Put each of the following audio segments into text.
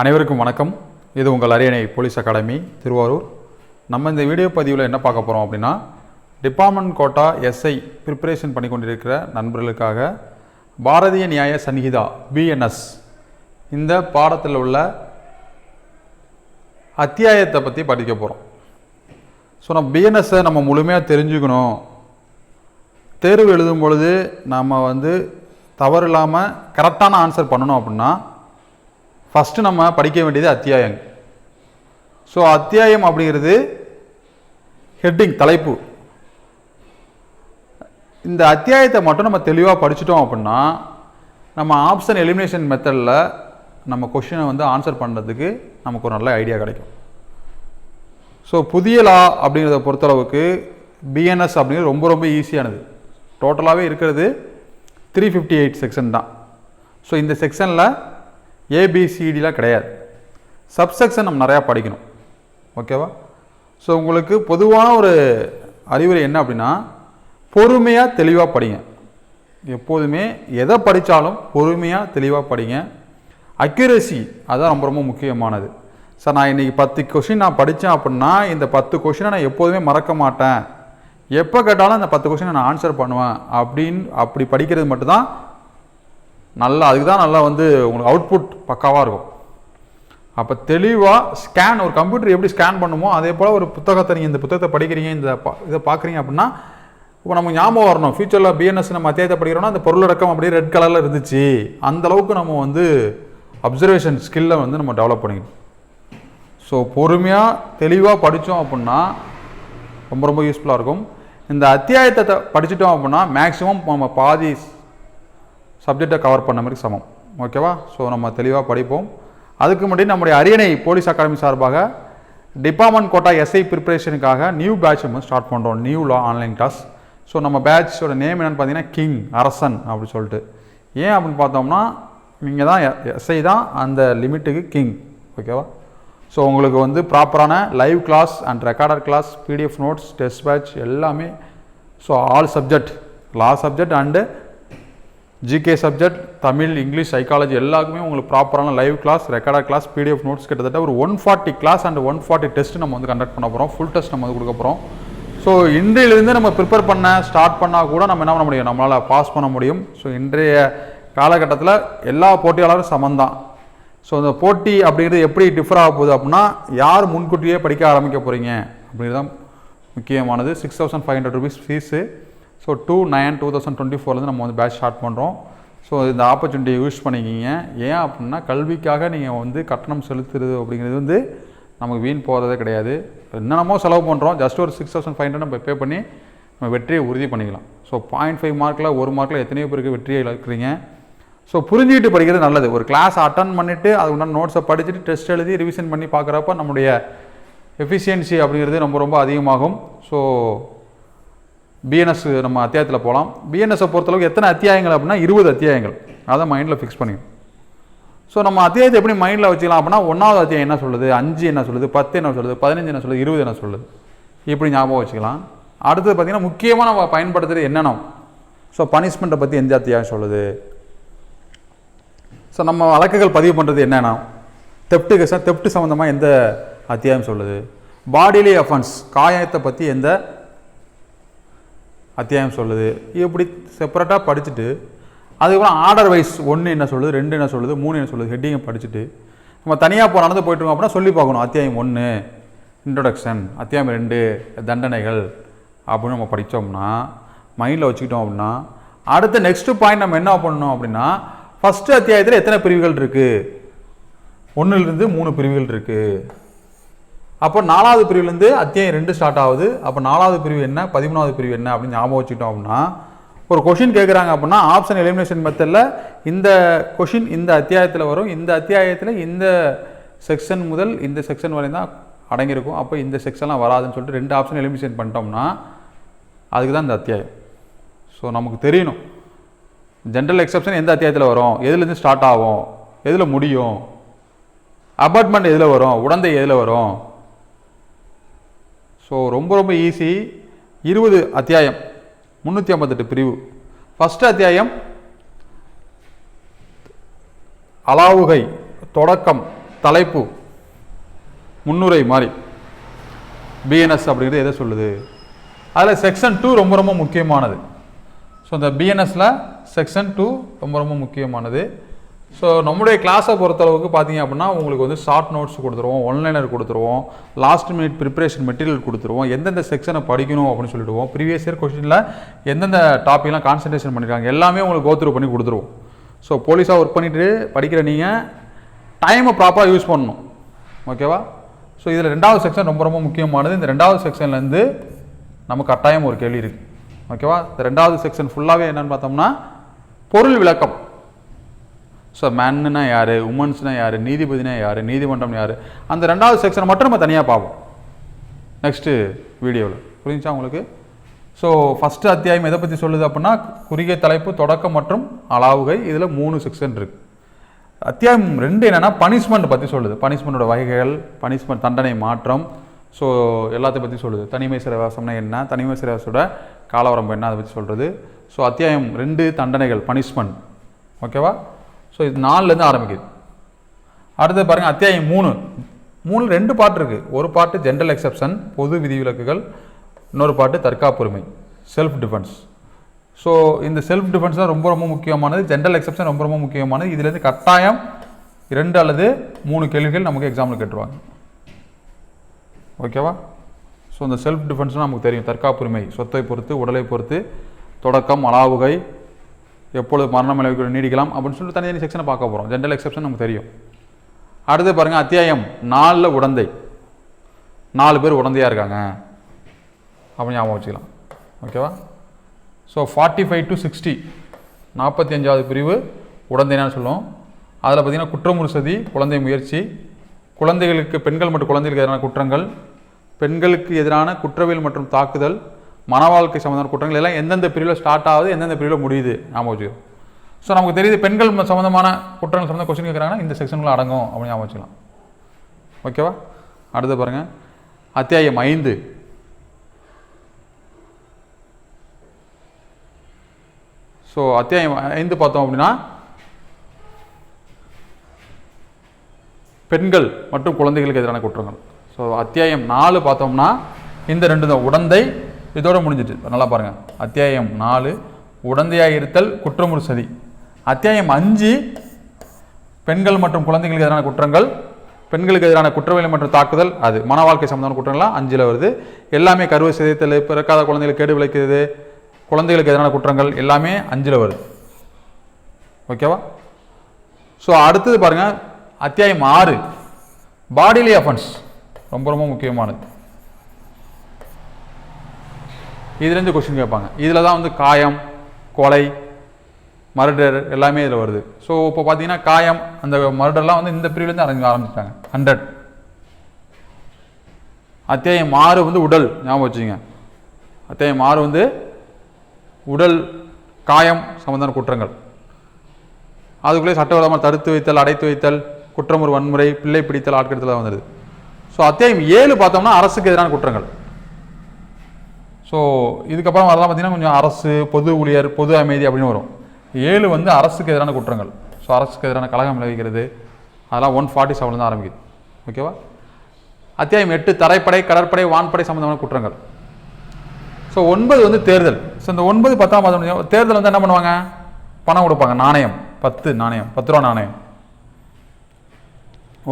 அனைவருக்கும் வணக்கம். இது உங்கள் அரியணை போலீஸ் அகாடமி திருவாரூர். நம்ம இந்த வீடியோ பதிவில் என்ன பார்க்க போகிறோம் அப்படின்னா டிபார்ட்மெண்ட் கோட்டா எஸ்ஐ ப்ரிப்பரேஷன் பண்ணி கொண்டிருக்கிற நண்பர்களுக்காக பாரதிய நியாய சன்ஹிதா பிஎன்எஸ் இந்த பாடத்தில் உள்ள அத்தியாயத்தை பற்றி படிக்க போகிறோம் ஸோ நம்ம பிஎன்எஸ்ஸை நம்ம முழுமையாக தெரிஞ்சுக்கணும். தேர்வு எழுதும் பொழுது நம்ம வந்து தவறு இல்லாமல் கரெக்டான ஆன்சர் பண்ணணும் அப்படின்னா ஃபஸ்ட்டு நம்ம படிக்க வேண்டியது அத்தியாயம். ஸோ அத்தியாயம் அப்படிங்கிறது ஹெட்டிங் தலைப்பு. இந்த அத்தியாயத்தை மட்டும் நம்ம தெளிவாக படிச்சிட்டோம் அப்படின்னா நம்ம ஆப்ஷன் எலிமினேஷன் மெத்தடில் நம்ம கொஷினை வந்து ஆன்சர் பண்ணுறதுக்கு நமக்கு ஒரு நல்ல ஐடியா கிடைக்கும். ஸோ புதிய லா அப்படிங்கிறத பொறுத்தளவுக்கு பிஎன்எஸ் அப்படிங்கிறது ரொம்ப ரொம்ப ஈஸியானது டோட்டலாகவே இருக்கிறது த்ரீ ஃபிஃப்டி எயிட் செக்ஷன் தான். ஸோ இந்த செக்ஷனில் ஏபிசிடிலாம் கிடையாது. சப்செக்ஷன் நம்ம நிறையா படிக்கணும். ஓகேவா ஸோ உங்களுக்கு பொதுவான ஒரு அறிவுரை என்ன அப்படின்னா பொறுமையாக தெளிவாக படிங்க. எப்போதுமே எதை படித்தாலும் பொறுமையாக தெளிவாக படிங்க. அக்யூரசி அதுதான் ரொம்ப ரொம்ப முக்கியமானது. சார் நான் இன்றைக்கி பத்து கொஷின் நான் படித்தேன் அப்படின்னா இந்த பத்து கொஷினை நான் எப்போதுமே மறக்க மாட்டேன். எப்போ கேட்டாலும் அந்த பத்து கொஷினை நான் ஆன்சர் பண்ணுவேன் அப்படின்னு அப்படி படிக்கிறது மட்டும்தான் நல்லா அதுக்கு தான் நல்லா வந்து உங்களுக்கு அவுட்புட் பக்காவாக இருக்கும். அப்போ தெளிவாக ஸ்கேன் ஒரு கம்ப்யூட்டர் எப்படி ஸ்கேன் பண்ணுமோ அதே போல் ஒரு புத்தகத்தை நீங்கள் இந்த புத்தகத்தை படிக்கிறீங்க இந்த பா- இதை பார்க்குறீங்க அப்படின்னா இப்போ நமக்கு ஞாபகம் வரணும். ஃபியூச்சரில் பிஎன்எஸ் நம்ம அத்தியாயத்தை படிக்கிறோம்னா அந்த பொருளடக்கம் அப்படியே ரெட் கலரில் இருந்துச்சு. அந்தளவுக்கு நம்ம வந்து அப்சர்வேஷன் ஸ்கில்லை வந்து நம்ம டெவலப் பண்ணிக்கணும். ஸோ பொறுமையாக தெளிவாக படித்தோம் அப்படின்னா ரொம்ப ரொம்ப யூஸ்ஃபுல்லாக இருக்கும். இந்த அத்தியாயத்தை படிச்சிட்டோம் அப்படின்னா மேக்ஸிமம் நம்ம பாதி சப்ஜெக்டை கவர் பண்ண மாதிரி சமம். ஓகேவா ஸோ நம்ம தெளிவாக படிப்போம். அதுக்கு முன்னாடி நம்முடைய அரியணை போலீஸ் அகாடமி சார்பாக டிபார்ட்மெண்ட் கோட்டா எஸ்ஐ ப்ரிப்பரேஷனுக்காக நியூ பேட்ச் நம்ம ஸ்டார்ட் பண்ணுறோம் new law online class so நம்ம பேட்சோட நேம் என்னென்னு பார்த்தீங்கன்னா கிங் அரசன் அப்படி சொல்லிட்டு. ஏன் அப்படின்னு பார்த்தோம்னா நீங்கள் தான் எஸ்ஐ தான் அந்த லிமிட்டுக்கு கிங் ஓகேவா ஸோ உங்களுக்கு வந்து ப்ராப்பரான live class and recorder class PDF notes test batch எல்லாமே so all subject law subject and GK subject Tamil English psychology எல்லாருக்குமே உங்களுக்கு ப்ராப்பரான live class recorder class PDF notes கிட்டத்தட்ட ஒரு one forty class and one forty test நம்ம வந்து conduct பண்ண போகிறோம் ஃபுல் டெஸ்ட் நம்ம வந்து கொடுக்க போகிறோம் ஸோ இன்றையிலிருந்து நம்ம ப்ரிப்பேர் பண்ண ஸ்டார்ட் பண்ணால் கூட நம்ம என்ன பண்ண முடியும்? நம்மளால் பாஸ் பண்ண முடியும். ஸோ இன்றைய காலகட்டத்தில் எல்லா போட்டியாளரும் சமந்தான் ஸோ இந்த போட்டி அப்படிங்கிறது எப்படி டிஃபர் ஆக போகுது அப்படின்னா யார் முன்கூட்டியே படிக்க ஆரம்பிக்க போகிறீங்க அப்படிங்கிறது தான் முக்கியமானது. Six thousand five hundred rupees fees so two nine two thousand twenty ஃபோர்லேருந்து நம்ம வந்து பேட்ச் ஸ்டார்ட் பண்ணுறோம் ஸோ இந்த ஆப்பர்ச்சுனிட்டியை யூஸ் பண்ணிக்கிங்க. ஏன் அப்படின்னா கல்விக்காக நீங்கள் வந்து கட்டணம் செலுத்துறது அப்படிங்கிறது வந்து நமக்கு வீண் போகிறதே கிடையாது. என்னென்னமோ செலவு பண்ணுறோம் ஜஸ்ட் ஒரு சிக்ஸ் தௌசண்ட் ஃபைவ் ஹண்ட்ரட் நம்ம பே பண்ணி நம்ம வெற்றியை உறுதி பண்ணிக்கலாம். ஸோ பாயிண்ட் ஃபைவ் மார்க்கில் ஒரு மார்க்கில் எத்தனையோ பேருக்கு வெற்றியை இழக்கிறீங்க. ஸோ புரிஞ்சுக்கிட்டு படிக்கிறது நல்லது. ஒரு கிளாஸ் அட்டன் பண்ணிவிட்டு அது உண்டான நோட்ஸை படிச்சுட்டு டெஸ்ட் எழுதி ரிவிஷன் பண்ணி பார்க்குறப்ப நம்முடைய எஃபிஷியன்சி அப்படிங்கிறது ரொம்ப ரொம்ப அதிகமாகும். ஸோ பிஎன்எஸ் நம்ம அத்தியாயத்தில் போகலாம் பிஎன்எஸை பொறுத்தளவுக்கு எத்தனை அத்தியாயங்கள் அப்படின்னா இருபது அத்தியாயங்கள். அதை மைண்டில் ஃபிக்ஸ் பண்ணிக்கணும். ஸோ நம்ம அத்தியாயத்தை எப்படி மைண்டில் வச்சுக்கலாம் அப்படின்னா ஒன்றாவது அத்தியாயம் என்ன சொல்லுது? அஞ்சு என்ன சொல்லுது? பத்து என்ன சொல்லுது? பதினஞ்சு என்ன சொல்லுது? இருபது என்ன சொல்லுது? இப்படி ஞாபகம் வச்சுக்கலாம். அடுத்தது பார்த்திங்கன்னா முக்கியமாக நம்ம பயன்படுத்துறது என்னென்ன? ஸோ பனிஷ்மெண்ட்டை பற்றி எந்த அத்தியாயம் சொல்லுது? ஸோ நம்ம வழக்குகள் பதிவு பண்ணுறது என்னென்னா? தெப்டு சார் தெப்ட்டு சம்மந்தமாக எந்த அத்தியாயம் சொல்லுது? பாடிலி அஃபன்ஸ் காயத்தை பற்றி எந்த அத்தியாயம் சொல்லுது. இப்படி செப்பரேட்டாக படிச்சுட்டு அதுக்கப்புறம் ஆர்டர் வைஸ் ஒன்று என்ன சொல்லுது ரெண்டு என்ன சொல்லுது மூணு என்ன சொல்லுது ஹெட்டிங்கை படிச்சுட்டு நம்ம தனியாக போகிற நடந்து போயிட்டு இருக்கோம் அப்படின்னா சொல்லி பார்க்கணும். அத்தியாயம் ஒன்று இன்ட்ரொடக்ஷன் அத்தியாயம் ரெண்டு தண்டனைகள் அப்படின்னு நம்ம படித்தோம்னா மைண்டில் வச்சுக்கிட்டோம் அப்படின்னா அடுத்த நெக்ஸ்ட் பாயிண்ட் நம்ம என்ன பண்ணணும் அப்படின்னா ஃபஸ்ட்டு அத்தியாயத்தில் எத்தனை பிரிவுகள் இருக்குது ஒன்றுலேருந்து மூணு பிரிவுகள் இருக்குது அப்போ நாலாவது பிரிவுலேருந்து அத்தியாயம் ரெண்டு ஸ்டார்ட் ஆகுது. அப்போ நாலாவது பிரிவு என்ன? பதிமூணாவது பிரிவு என்ன? அப்படின்னு ஞாபகம் வச்சுக்கிட்டோம் அப்படின்னா ஒரு கொஷின் கேட்குறாங்க அப்படின்னா ஆப்ஷன் எலிமினேஷன் மெத்தடில் இந்த கொஷின் இந்த அத்தியாயத்தில் வரும். இந்த அத்தியாயத்தில் இந்த செக்ஷன் முதல் இந்த செக்ஷன் வரையும் தான் அடங்கியிருக்கும். அப்போ இந்த செக்ஷன்லாம் வராதுன்னு சொல்லிட்டு ரெண்டு ஆப்ஷன் எலிமினேஷன் பண்ணிட்டோம்னா அதுக்கு தான் இந்த அத்தியாயம். ஸோ நமக்கு தெரியணும். ஜென்ரல் எக்ஸப்ஷன் எந்த அத்தியாயத்தில் வரும்? எதுலேருந்து ஸ்டார்ட் ஆகும்? எதில் முடியும்? அபார்ட்மெண்ட் எதில் வரும்? உடந்தை எதில் வரும்? ஸோ ரொம்ப ரொம்ப ஈஸி இருபது அத்தியாயம். முந்நூற்றி ஐம்பத்தெட்டு பிரிவு. ஃபஸ்ட்டு அத்தியாயம் அலாவுகை தொடக்கம் தலைப்பு முன்னுரை மாதிரி பிஎன்எஸ் அப்படிங்கிறது எதை சொல்லுது? அதில் செக்ஷன் டூ ரொம்ப ரொம்ப முக்கியமானது. ஸோ இந்த பிஎன்எஸில் செக்ஷன் டூ ரொம்ப ரொம்ப முக்கியமானது. ஸோ நம்முடைய கிளாஸை பொறுத்தளவுக்கு பார்த்தீங்க அப்படின்னா உங்களுக்கு வந்து ஷார்ட் நோட்ஸ் கொடுத்துருவோம் ஒன்லைனர் கொடுத்துருவோம் லாஸ்ட் மினிட் ப்ரிப்பரேஷன் மெட்டீரியல் கொடுத்துருவோம் எந்தெந்த செக்ஷனை படிக்கணும் அப்படின்னு சொல்லிடுவோம். ப்ரீவியஸ் இயர் கொஸ்டினில் எந்தெந்த டாப்பிக்லாம் கான்சன்ட்ரேஷன் பண்ணியிருக்காங்க எல்லாமே உங்களுக்கு கோத்ரூ பண்ணி கொடுத்துருவோம். ஸோ போலீஸாக ஒர்க் பண்ணிவிட்டு படிக்கிற நீங்கள் டைமை ப்ராப்பராக யூஸ் பண்ணணும். ஓகேவா ஸோ இதில் ரெண்டாவது செக்ஷன் ரொம்ப ரொம்ப முக்கியமானது. இந்த ரெண்டாவது செக்ஷன்லேருந்து நமக்கு கட்டாயம் ஒரு கேள்வி இருக்குது ஓகேவா இந்த ரெண்டாவது செக்ஷன் ஃபுல்லாகவே என்னென்னு பார்த்தோம்னா பொருள் விளக்கம். ஸோ மேன்னுனா யார்? உமன்ஸ்னா யார்? நீதிபதினா யார்? நீதிமன்றம் யார்? அந்த ரெண்டாவது செக்ஷனை மட்டும் நம்ம தனியாக பார்ப்போம். நெக்ஸ்ட்டு வீடியோவில் புரிஞ்சுச்சா உங்களுக்கு? ஸோ ஃபஸ்ட்டு அத்தியாயம் எதை பற்றி சொல்லுது அப்படின்னா குறுகிய தலைப்பு தொடக்கம் மற்றும் அளாவுகை. இதில் மூணு செக்ஷன் இருக்குது அத்தியாயம் ரெண்டு என்னென்னா பனிஷ்மெண்ட் பற்றி சொல்லுது. பனிஷ்மெண்ட்டோட வகைகள் பனிஷ்மெண்ட் தண்டனை மாற்றம். ஸோ எல்லாத்தையும் பற்றி சொல்லுது. தனிமை சிறைவாசம்னா என்ன? தனிமை சிறைவாசோட காலவரம்பு என்ன? அதை பற்றி சொல்கிறது ஸோ அத்தியாயம் ரெண்டு தண்டனைகள் பனிஷ்மெண்ட் ஓகேவா ஸோ இது நாலுலேருந்து ஆரம்பிக்குது. அடுத்து பாருங்கள் அத்தியாயம் மூணு. மூணு ரெண்டு பாட்டு இருக்குது ஒரு பாட்டு ஜென்ரல் எக்ஸெப்ஷன் பொது விதிவிலக்குகள் இன்னொரு பாட்டு தற்காப்புரிமை செல்ஃப் டிஃபென்ஸ் ஸோ இந்த செல்ஃப் டிஃபென்ஸ் தான் ரொம்ப ரொம்ப முக்கியமானது. ஜென்ரல் எக்ஸெப்ஷன் ரொம்ப ரொம்ப முக்கியமானது. இதுலேருந்து கட்டாயம் இரண்டு அல்லது மூணு கேள்விகள் நமக்கு எக்ஸாமில் கேட்டுருவாங்க. ஓகேவா? ஸோ இந்த செல்ஃப் டிஃபென்ஸ்னால் நமக்கு தெரியும். தற்காப்புரிமை சொத்தை பொறுத்து உடலை பொறுத்து தொடக்கம் அளாவுகை எப்பொழுது மரணம் விளைவிக்க நீடிக்கலாம் அப்படின்னு சொல்லிட்டு தனித்தனி செக்ஷனை பார்க்க போகிறோம் ஜென்ரல் எக்ஸப்ஷன் நமக்கு தெரியும். அடுத்து பாருங்கள் அத்தியாயம் நாலில் உடந்தை. நாலு பேர் உடந்தையாக இருக்காங்க. அப்படின்னு ஞாபகம் வச்சுக்கலாம். ஓகேவா so forty five to sixty நாற்பத்தி அஞ்சாவது பிரிவு உடந்தைன்னு சொல்லுவோம். அதில் பார்த்தீங்கன்னா குற்றமுறு சதி குழந்தை முயற்சி. குழந்தைகளுக்கு பெண்கள் மற்றும் குழந்தைகளுக்கு எதிரான குற்றங்கள். பெண்களுக்கு எதிரான குற்றவியல் மற்றும் தாக்குதல். மன வாழ்க்கை சம்மந்தமான குற்றங்கள் எல்லாம் எந்தெந்த பிரிவில் ஸ்டார்ட் ஆகுது எந்தெந்த பிரிவில் முடியுது ஞாபகம் வச்சுக்கோ ஸோ நமக்கு தெரியுது பெண்கள் சம்மந்தமான குற்றங்கள் சம்மந்த கொஸ்டின் கேட்குறாங்கன்னா இந்த செக்ஷனில் அடங்கும் அப்படின்னு ஞாபகம் வச்சுக்கலாம். ஓகேவா அடுத்து பாருங்கள் அத்தியாயம் ஐந்து. ஸோ அத்தியாயம் ஐந்து பார்த்தோம் அப்படின்னா பெண்கள் மற்றும் குழந்தைகளுக்கு எதிரான குற்றங்கள். ஸோ அத்தியாயம் நாலு பார்த்தோம்னா இந்த ரெண்டு தான். உடந்தை இதோட முடிஞ்சிட்டு நல்லா பாருங்கள் அத்தியாயம் நாலு உடந்தையாக இருத்தல் குற்றமுறு சதி. அத்தியாயம் அஞ்சு பெண்கள் மற்றும் குழந்தைகளுக்கு எதிரான குற்றங்கள் பெண்களுக்கு எதிரான குற்றவியல் மற்றும் தாக்குதல் அது மன வாழ்க்கை சம்பந்தமான குற்றங்கள்லாம் அஞ்சில் வருது. எல்லாமே கருவை சிதைத்தல் பிறக்காத குழந்தைகளுக்கு கேடு விளைக்கிறது குழந்தைகளுக்கு எதிரான குற்றங்கள் எல்லாமே அஞ்சில் வருது. ஓகேவா? ஸோ அடுத்தது பாருங்கள் அத்தியாயம் ஆறு பாடிலி அஃபன்ஸ் ரொம்ப ரொம்ப முக்கியமானது. இதுலேருந்து கொஸ்டின் கேட்பாங்க. இதில் தான் வந்து காயம் கொலை மர்டர் எல்லாமே இதில் வருது. ஸோ இப்போ பார்த்தீங்கன்னா காயம் அந்த மர்டர்லாம் வந்து இந்த பிரிவுலேருந்து அரங்க ஆரம்பிச்சிட்டாங்க ஹண்ட்ரட் அத்தியாயம் ஆறு வந்து உடல் ஞாபகம் வச்சுங்க அத்தியாயம் ஆறு வந்து உடல் காயம் சம்பந்தமான குற்றங்கள். அதுக்குள்ளே சட்டவிரோதமாக தடுத்து வைத்தல் அடைத்து வைத்தல் குற்றமுறு வன்முறை பிள்ளை பிடித்தல் ஆட்கெடுத்தல் வந்துடுது ஸோ அத்தியாயம் ஏழு பார்த்தோம்னா அரசுக்கு எதிரான குற்றங்கள். ஸோ இதுக்கப்புறம் வரலாம் பார்த்தீங்கன்னா கொஞ்சம் அரசு பொது ஊழியர் பொது அமைதி அப்படின்னு வரும். ஏழு வந்து அரசுக்கு எதிரான குற்றங்கள். ஸோ அரசுக்கு எதிரான கழகம் விளைவிக்கிறது. அதெல்லாம் ஒன் ஃபார்ட்டி செவன்லேருந்து ஆரம்பிக்குது. ஓகேவா அத்தியாயம் எட்டு தரைப்படை கடற்படை வான்படை சம்மந்தமான குற்றங்கள். ஸோ ஒன்பது வந்து தேர்தல். ஸோ இந்த ஒன்பது பத்தாம் மாதம் தேர்தல் வந்து என்ன பண்ணுவாங்க? பணம் கொடுப்பாங்க. நாணயம். பத்து நாணயம். பத்து ரூபா நாணயம்.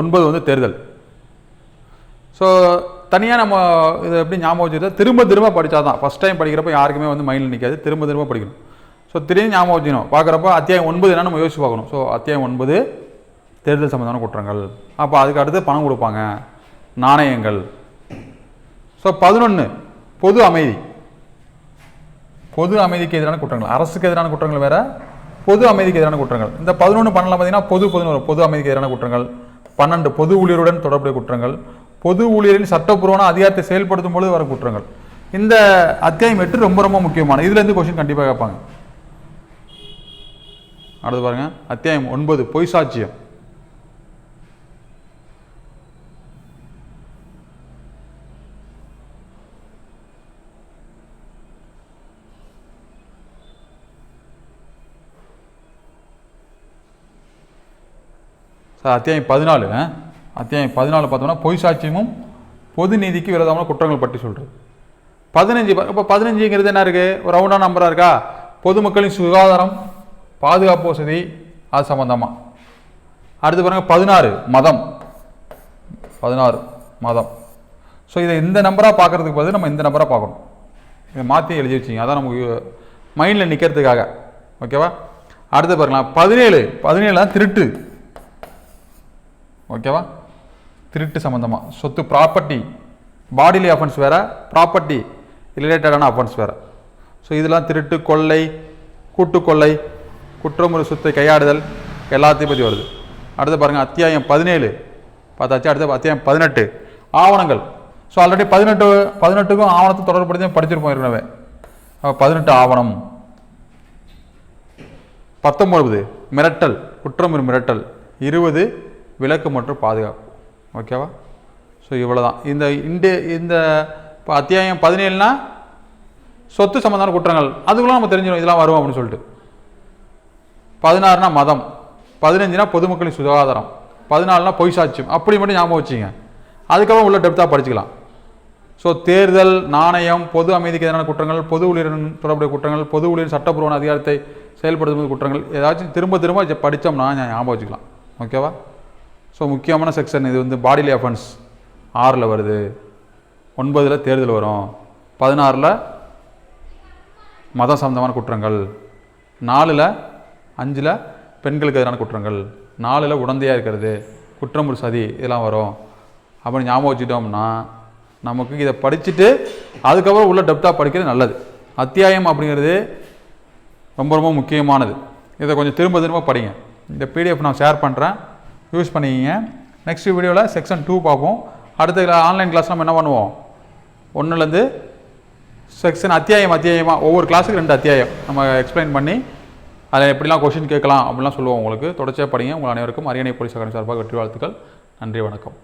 ஒன்பது வந்து தேர்தல். ஸோ தனியாக நம்ம இதை எப்படி ஞாபகம் வச்சுக்கிட்டா திரும்ப திரும்ப படித்தா தான் ஃபஸ்ட் டைம் படிக்கிறப்ப யாருக்குமே வந்து மைண்டில் நிற்காது திரும்ப திரும்ப படிக்கணும். ஸோ திரும்பி ஞாபகம் வச்சுக்கணும். பார்க்குறப்ப அத்தியாயம் ஒன்பது என்ன நம்ம யோசிச்சு பார்க்கணும். ஸோ அத்தியாயம் ஒன்பது தேர்தல் சம்பந்தமான குற்றங்கள். அப்போ அதுக்கு அடுத்து பணம் கொடுப்பாங்க. நாணயங்கள். ஸோ பதினொன்று பொது அமைதி. பொது அமைதிக்கு எதிரான குற்றங்கள். அரசுக்கு எதிரான குற்றங்கள் வேறு பொது அமைதிக்கு எதிரான குற்றங்கள். இந்த பதினொன்று பண்ணலாம் பார்த்தீங்கன்னா பொது பதினோரு பொது அமைதிக்கு எதிரான குற்றங்கள். பன்னெண்டு பொது ஊழியருடன் தொடர்புடைய குற்றங்கள். பொது ஊழியரின் சட்டப்பூர்வமான அதிகாரத்தை செயல்படுத்தும் பொழுது வர குற்றங்கள். இந்த அத்தியாயம் எட்டு ரொம்ப ரொம்ப முக்கியமான. இதுலேருந்து கொஸ்டின் கண்டிப்பாக கேட்பாங்க. அடுத்து பாருங்க. அத்தியாயம் ஒன்பது பொய் சாட்சியம். சார் அத்தியாயம் பதினாலு அத்தியாயம் பதினாலு பார்த்தோம்னா பொய் சாட்சியமும் பொது நீதிக்கு விரோதமான குற்றங்கள் பற்றி சொல்கிறது பதினஞ்சு இப்போ பதினஞ்சுங்கிறது என்ன இருக்குது ஒரு ரவுண்டான நம்பராக இருக்கா? பொதுமக்களின் சுகாதாரம் பாதுகாப்பு வசதி அது சம்மந்தமாக அடுத்து பாருங்கள் பதினாறு மதம். பதினாறு மதம். ஸோ இதை இந்த நம்பராக பார்க்கறதுக்கு பதில் நம்ம இந்த நம்பராக பார்க்கணும். இதை மாற்றி எழுதி வச்சிங்க அதான் நமக்கு மைண்டில் நிற்கிறதுக்காக ஓகேவா அடுத்து பாருங்களா பதினேழு. பதினேழு தான் திருட்டு ஓகேவா திருட்டு சம்மந்தமாக சொத்து ப்ராப்பர்ட்டி பாடிலி அஃபென்ஸ் வேறு ப்ராப்பர்ட்டி ரிலேட்டடான அஃபென்ஸ் வேறு. ஸோ இதெல்லாம் திருட்டு கொள்ளை கூட்டு கொள்ளை குற்றமுறை சொத்தை கையாடுதல் எல்லாத்தையும் பற்றி வருது. அடுத்து பாருங்கள் அத்தியாயம் பதினேழு. பார்த்தாச்சு அடுத்து அத்தியாயம் பதினெட்டு. ஆவணங்கள். ஸோ ஆல்ரெடி பதினெட்டு பதினெட்டுக்கும் ஆவணத்தை தொடர்புபடுத்தி படிச்சிருப்போம் ஏற்கனவே. பதினெட்டு ஆவணம். பத்தொம்பது மிரட்டல் குற்றம் மிரட்டல். இருபது விலக்கு மற்றும் பாதுகாப்பு. ஓகேவா? ஸோ இவ்வளோ தான் இந்த இண்டு இந்த இப்போ அத்தியாயம் பதினேழுனா சொத்து சம்மந்தமான குற்றங்கள். அதுக்குள்ள நம்ம தெரிஞ்சிடும் இதெல்லாம் வரும் அப்படின்னு சொல்லிட்டு. பதினாறுனா மதம். பதினஞ்சுனா பொதுமக்களின் சுகாதாரம். பதினாலுனா பொய் சாட்சியம். அப்படி மட்டும் ஞாபகம் வச்சுங்க. அதுக்கப்புறம் உள்ள டெப்த்தாக படிச்சுக்கலாம். ஸோ தேர்தல் நாணயம் பொது அமைதிக்கு எதிரான குற்றங்கள் பொது ஊழியரின் தொடர்புடைய குற்றங்கள் பொது ஊழியர் சட்டப்பூர்வ அதிகாரத்தை செயல்படுத்தும் குற்றங்கள் ஏதாச்சும் திரும்ப திரும்ப படித்தோம்னா ஞாபகம் வச்சுக்கலாம். ஓகேவா? ஸோ முக்கியமான செக்ஷன் இது வந்து பாடிலி அஃபென்ஸ் ஆறில் வருது. ஒன்பதில் தேர்தல் வரும். பதினாறில் மதம் சம்மந்தமான குற்றங்கள். நாலில் அஞ்சில் பெண்களுக்கு எதிரான குற்றங்கள். நாலில் உடந்தையாக இருக்கிறது குற்றம் ஒரு சதி இதெல்லாம் வரும். அப்படின்னு ஞாபகம் வச்சுட்டோம்னா நமக்கு இதை படிச்சுட்டு அதுக்கப்புறம் உள்ள டெப்த்தாக படிக்கிறது நல்லது. அத்தியாயம் அப்படிங்கிறது ரொம்ப ரொம்ப முக்கியமானது. இதை கொஞ்சம் திரும்ப திரும்ப படிங்க. இந்த பிடிஎஃப் நான் ஷேர் பண்ணுறேன் யூஸ் பண்ணிக்கிங்க. நெக்ஸ்ட் வீடியோவில் செக்ஷன் டூ பார்ப்போம். அடுத்த ஆன்லைன் கிளாஸ் நம்ம என்ன பண்ணுவோம்? ஒன்றுலேருந்து செக்ஷன் அத்தியாயம் அத்தியாயமாக ஒவ்வொரு கிளாஸுக்கு ரெண்டு அத்தியாயம். நம்ம எக்ஸ்பிளைன் பண்ணி அதில் எப்படிலாம் கொஷின் கேட்கலாம் அப்படிலாம் சொல்லுவோம் உங்களுக்கு. தொடர்ச்சியாக படிங்க. உங்கள் அனைவருக்கும் அரியணை போலீஸ் அகாடமி சார்பாக வெற்றி வாழ்த்துக்கள். நன்றி வணக்கம்.